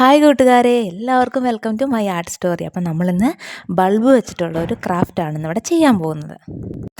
Hi കൂട്ടുകാരെ എല്ലാവർക്കും welcome to my art story. അപ്പം നമ്മളിന്ന് ബൾബ് വെച്ചിട്ടുള്ള ഒരു ക്രാഫ്റ്റാണ് ഇവിടെ ചെയ്യാൻ പോകുന്നത്.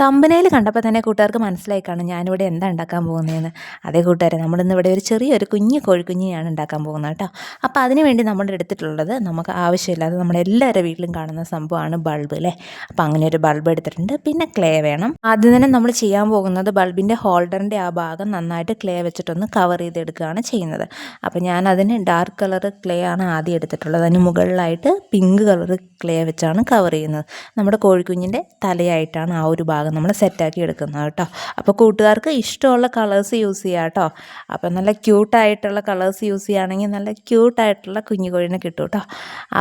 തമ്പനയിൽ കണ്ടപ്പോൾ തന്നെ കൂട്ടുകാർക്ക് മനസ്സിലായി കാണും ഞാനിവിടെ എന്താ ഉണ്ടാക്കാൻ പോകുന്നതെന്ന്. അതേ കൂട്ടുകാരെ നമ്മളിന്ന് ഇവിടെ ഒരു ചെറിയൊരു കുഞ്ഞ് കോഴിക്കുഞ്ഞിയാണ് ഉണ്ടാക്കാൻ പോകുന്നത് കേട്ടോ. അപ്പോൾ അതിന് വേണ്ടി നമ്മൾ എടുത്തിട്ടുള്ളത് നമുക്ക് ആവശ്യമില്ലാതെ നമ്മുടെ എല്ലാവരുടെ വീട്ടിലും കാണുന്ന സംഭവമാണ് ബൾബ് അല്ലേ? അപ്പോൾ അങ്ങനെ ഒരു ബൾബ് എടുത്തിട്ടുണ്ട്. പിന്നെ ക്ലേ വേണം. ആദ്യം തന്നെ നമ്മൾ ചെയ്യാൻ പോകുന്നത് ബൾബിന്റെ ഹോൾഡറിന്റെ ആ ഭാഗം നന്നായിട്ട് ക്ലേ വെച്ചിട്ടൊന്ന് കവർ ചെയ്തെടുക്കുകയാണ് ചെയ്യുന്നത്. അപ്പോൾ ഞാൻ ഡാർക്ക് കളർ ക്ലേ ആണ് ആദ്യം എടുത്തിട്ടുള്ളത്. അതിന് മുകളിലായിട്ട് പിങ്ക് കളർ ക്ലേ വെച്ചാണ് കവർ ചെയ്യുന്നത്. നമ്മുടെ കോഴിക്കുഞ്ഞിന്റെ തലയായിട്ടാണ് ആ ഒരു ഭാഗം നമ്മൾ സെറ്റാക്കി എടുക്കുന്നത് കേട്ടോ. അപ്പോൾ കൂട്ടുകാർക്ക് ഇഷ്ടമുള്ള കളേഴ്സ് യൂസ് ചെയ്യാം കേട്ടോ. അപ്പോൾ നല്ല ക്യൂട്ടായിട്ടുള്ള കളേഴ്സ് യൂസ് ചെയ്യുകയാണെങ്കിൽ നല്ല ക്യൂട്ടായിട്ടുള്ള കുഞ്ഞു കോഴിനെ കിട്ടും കേട്ടോ.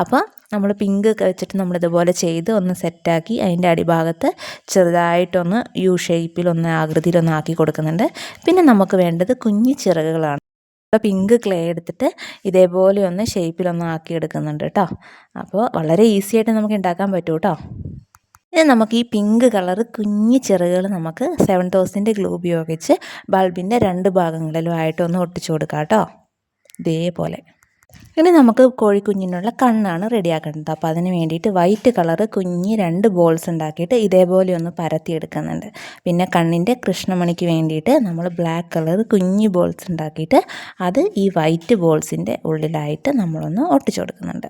അപ്പോൾ നമ്മൾ പിങ്ക് ഒക്കെ വെച്ചിട്ട് നമ്മളിതുപോലെ ചെയ്ത് ഒന്ന് സെറ്റാക്കി അതിന്റെ അടിഭാഗത്ത് ചെറുതായിട്ടൊന്ന് യു ഷേപ്പിൽ ഒന്ന് ആകൃതിയിലൊന്ന് ആക്കി കൊടുക്കുന്നുണ്ട്. പിന്നെ നമുക്ക് വേണ്ടത് കുഞ്ഞു ചിറകുകളാണ് പിങ്ക് ക്ലേ എടുത്തിട്ട് ഇതേപോലെ ഒന്ന് ഷേപ്പിലൊന്ന് ആക്കി എടുക്കുന്നുണ്ട് കേട്ടോ അപ്പോൾ വളരെ ഈസി ആയിട്ട് നമുക്ക് ഉണ്ടാക്കാൻ പറ്റും കേട്ടോ ഇനി നമുക്ക് ഈ പിങ്ക് കളർ കുഞ്ഞു ചെറുകൾ നമുക്ക് സെവൻ തൗസൻഡിന്റെ ഗ്ലൂ ഉപയോഗിച്ച് ബൾബിന്റെ രണ്ട് ഭാഗങ്ങളിലും ആയിട്ട് ഒന്ന് ഒട്ടിച്ചു കൊടുക്കാം കേട്ടോ ഇതേപോലെ. ഇനി നമുക്ക് കോഴിക്കുഞ്ഞിനുള്ള കണ്ണാണ് റെഡിയാക്കേണ്ടത്. അപ്പോൾ അതിന് വേണ്ടിയിട്ട് വൈറ്റ് കളർ കുഞ്ഞി രണ്ട് ബോൾസ് ഉണ്ടാക്കിയിട്ട് ഇതേപോലെ ഒന്ന് പരത്തിയെടുക്കുന്നുണ്ട്. പിന്നെ കണ്ണിന്റെ കൃഷ്ണമണിക്ക് വേണ്ടിയിട്ട് നമ്മൾ ബ്ലാക്ക് കളർ കുഞ്ഞി ബോൾസ് ഉണ്ടാക്കിയിട്ട് അത് ഈ വൈറ്റ് ബോൾസിന്റെ ഉള്ളിലായിട്ട് നമ്മളൊന്ന് ഒട്ടിച്ചു കൊടുക്കുന്നുണ്ട്.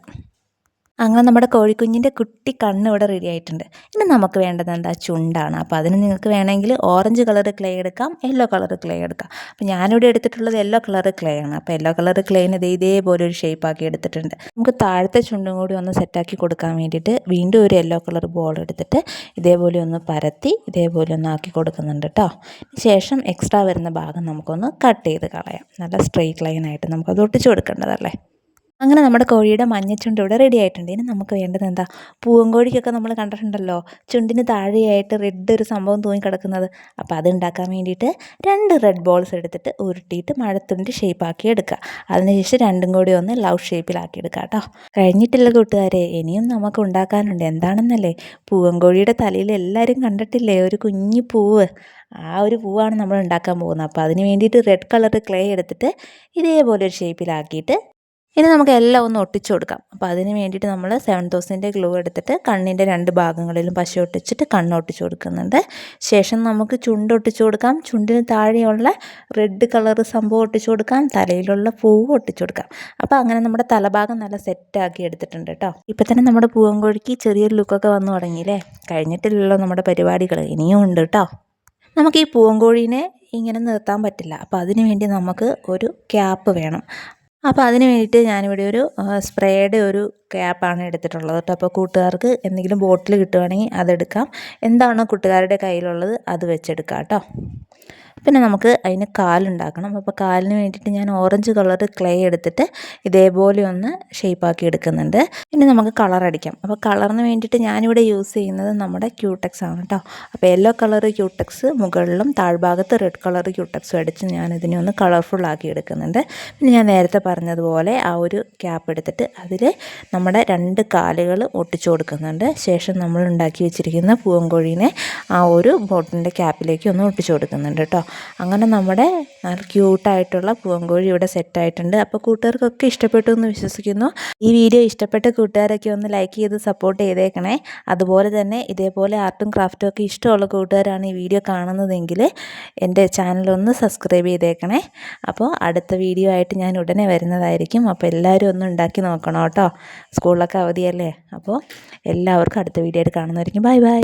അങ്ങനെ നമ്മുടെ കോഴിക്കുഞ്ഞിന്റെ കുട്ടി കണ്ണ് ഇവിടെ റെഡി ആയിട്ടുണ്ട്. ഇനി നമുക്ക് വേണ്ടത് എന്താ? ചുണ്ടാണ്. അപ്പോൾ അതിന് നിങ്ങൾക്ക് വേണമെങ്കിൽ ഓറഞ്ച് കളർ ക്ലേ എടുക്കാം യെല്ലോ കളർ ക്ലേ എടുക്കാം. അപ്പോൾ ഞാനിവിടെ എടുത്തിട്ടുള്ളത് യെല്ലോ കളർ ക്ലേ ആണ്. അപ്പോൾ യെല്ലോ കളർ ക്ലേന് ഇത് ഇതേപോലെ ഒരു ഷേപ്പ് ആക്കി എടുത്തിട്ടുണ്ട്. നമുക്ക് താഴത്തെ ചുണ്ടും കൂടി ഒന്ന് സെറ്റാക്കി കൊടുക്കാൻ വേണ്ടിയിട്ട് വീണ്ടും ഒരു യെല്ലോ കളർ ബോൾ എടുത്തിട്ട് ഇതേപോലെ ഒന്ന് പരത്തി ഇതേപോലെ ഒന്ന് ആക്കി കൊടുക്കുന്നുണ്ട് കേട്ടോ. ശേഷം എക്സ്ട്രാ വരുന്ന ഭാഗം നമുക്കൊന്ന് കട്ട് ചെയ്ത് കളയാം. നല്ല സ്ട്രെയിറ്റ് ലൈനായിട്ട് നമുക്കത് ഒട്ടിച്ചു കൊടുക്കേണ്ടതല്ലേ? അങ്ങനെ നമ്മുടെ കോഴിയുടെ മഞ്ഞച്ചുണ്ട് ഇവിടെ റെഡി ആയിട്ടുണ്ട്. ഇനി നമുക്ക് വേണ്ടത് എന്താ? പൂവൻകോഴിക്കൊക്കെ നമ്മൾ കണ്ടിട്ടുണ്ടല്ലോ ചുണ്ടിന് താഴെയായിട്ട് റെഡ് ഒരു സംഭവം തൂങ്ങി കിടക്കുന്നത് അപ്പോൾ അത് ഉണ്ടാക്കാൻ വേണ്ടിയിട്ട് രണ്ട് റെഡ് ബോൾസ് എടുത്തിട്ട് ഉരുട്ടിയിട്ട് മഴത്തുണ്ടി ഷേപ്പാക്കി എടുക്കുക. അതിനുശേഷം രണ്ടും കൂടി ഒന്ന് ലവ് ഷേപ്പിലാക്കി എടുക്കുക കേട്ടോ. കഴിഞ്ഞിട്ടില്ല കൂട്ടുകാരെ ഇനിയും നമുക്ക് ഉണ്ടാക്കാനുണ്ട്. എന്താണെന്നല്ലേ? പൂവൻകോഴിയുടെ തലയിൽ എല്ലാവരും കണ്ടിട്ടില്ലേ? ഒരു കുഞ്ഞു പൂവ്. ആ ഒരു പൂവാണ് നമ്മൾ ഉണ്ടാക്കാൻ പോകുന്നത്. അപ്പോൾ അതിന് വേണ്ടിയിട്ട് റെഡ് കളർ ക്ലേ എടുത്തിട്ട് ഇതേപോലെ ഒരു ഷേപ്പിലാക്കിയിട്ട് ഇനി നമുക്ക് എല്ലാം ഒന്ന് ഒട്ടിച്ചു കൊടുക്കാം. അപ്പോൾ അതിന് വേണ്ടിയിട്ട് നമ്മൾ സെവൻ തൗസൻഡിന്റെ ഗ്ലൂ എടുത്തിട്ട് കണ്ണിന്റെ രണ്ട് ഭാഗങ്ങളിലും പശ ഒട്ടിച്ചിട്ട് കണ്ണ് ഒട്ടിച്ചു കൊടുക്കുന്നുണ്ട്. ശേഷം നമുക്ക് ചുണ്ട് ഒട്ടിച്ചു കൊടുക്കാം. ചുണ്ടിന് താഴെയുള്ള റെഡ് കളർ സംഭവം ഒട്ടിച്ചു കൊടുക്കാം. തലയിലുള്ള പൂവ് ഒട്ടിച്ചു കൊടുക്കാം. അപ്പോൾ അങ്ങനെ നമ്മുടെ തലഭാഗം നല്ല സെറ്റാക്കി എടുത്തിട്ടുണ്ട് കേട്ടോ ഇപ്പം തന്നെ നമ്മുടെ പൂവൻകോഴിക്ക് ചെറിയൊരു ലുക്കൊക്കെ വന്നു തുടങ്ങിയില്ലേ കഴിഞ്ഞിട്ടില്ലല്ലോ നമ്മുടെ പരിപാടികൾ ഇനിയും ഉണ്ട് കേട്ടോ നമുക്ക് ഈ പൂവൻകോഴീനെ ഇങ്ങനെ നിർത്താൻ പറ്റില്ല. അപ്പോൾ അതിനു വേണ്ടി നമുക്ക് ഒരു ക്യാപ്പ് വേണം. അപ്പോൾ അതിന് വേണ്ടിയിട്ട് ഞാനിവിടെ ഒരു സ്പ്രേയുടെ ഒരു ക്യാപ്പാണ് എടുത്തിട്ടുള്ളത് കേട്ടോ. അപ്പോൾ കൂട്ടുകാർക്ക് എന്തെങ്കിലും ബോട്ടിൽ കിട്ടുവാണെങ്കിൽ അതെടുക്കാം. എന്താണോ കൂട്ടുകാരുടെ കയ്യിലുള്ളത് അത് വെച്ചെടുക്കാം കേട്ടോ. പിന്നെ നമുക്ക് അതിന് കാലുണ്ടാക്കണം. അപ്പോൾ കാലിന് വേണ്ടിയിട്ട് ഞാൻ ഓറഞ്ച് കളർ ക്ലേ എടുത്തിട്ട് ഇതേപോലെ ഒന്ന് ഷേപ്പാക്കി എടുക്കുന്നുണ്ട്. പിന്നെ നമുക്ക് കളർ അടിക്കാം. അപ്പോൾ കളറിന് വേണ്ടിയിട്ട് ഞാനിവിടെ യൂസ് ചെയ്യുന്നത് നമ്മുടെ ക്യൂടെക്സ് ആണ് കേട്ടോ അപ്പോൾ യെല്ലോ കളർ ക്യൂടെക്സ് മുകളിലും താഴ്ഭാഗത്ത് റെഡ് കളർ ക്യൂടെക്സും അടിച്ച് ഞാൻ ഇതിനെ ഒന്ന് കളർഫുൾ ആക്കി എടുക്കുന്നുണ്ട്. പിന്നെ ഞാൻ നേരത്തെ പറഞ്ഞതുപോലെ ആ ഒരു ക്യാപ്പ് എടുത്തിട്ട് അതിൽ നമ്മുടെ രണ്ട് കാലുകൾ ഒട്ടിച്ചു കൊടുക്കുന്നുണ്ട്. ശേഷം നമ്മൾ ഉണ്ടാക്കി വെച്ചിരിക്കുന്ന പൂവൻകോഴീനെ ആ ഒരു ബോട്ടിന്റെ ക്യാപ്പിലേക്ക് ഒന്ന് ഒട്ടിച്ചു കൊടുക്കുന്നുണ്ട് കേട്ടോ അങ്ങനെ നമ്മുടെ നല്ല ക്യൂട്ടായിട്ടുള്ള പൂവൻകോഴി ഇവിടെ സെറ്റായിട്ടുണ്ട് അപ്പോൾ കൂട്ടുകാർക്കൊക്കെ ഇഷ്ടപ്പെട്ടു എന്ന് വിശ്വസിക്കുന്നു. ഈ വീഡിയോ ഇഷ്ടപ്പെട്ട കൂട്ടുകാരൊക്കെ ഒന്ന് ലൈക്ക് ചെയ്ത് സപ്പോർട്ട് ചെയ്തേക്കണേ. അതുപോലെ തന്നെ ഇതേപോലെ ആർട്ടും ക്രാഫ്റ്റും ഒക്കെ ഇഷ്ടമുള്ള കൂട്ടുകാരാണ് ഈ വീഡിയോ കാണുന്നതെങ്കിൽ എന്റെ ചാനലൊന്ന് സബ്സ്ക്രൈബ് ചെയ്തേക്കണേ. അപ്പോൾ അടുത്ത വീഡിയോ ആയിട്ട് ഞാൻ ഉടനെ വരുന്നതായിരിക്കും. അപ്പോൾ എല്ലാവരും ഒന്ന് ഉണ്ടാക്കി നോക്കണം കേട്ടോ. സ്കൂളിലൊക്കെ അവധിയല്ലേ? അപ്പോൾ എല്ലാവർക്കും അടുത്ത വീഡിയോ ആയിട്ട് കാണുന്നതായിരിക്കും. Bye bye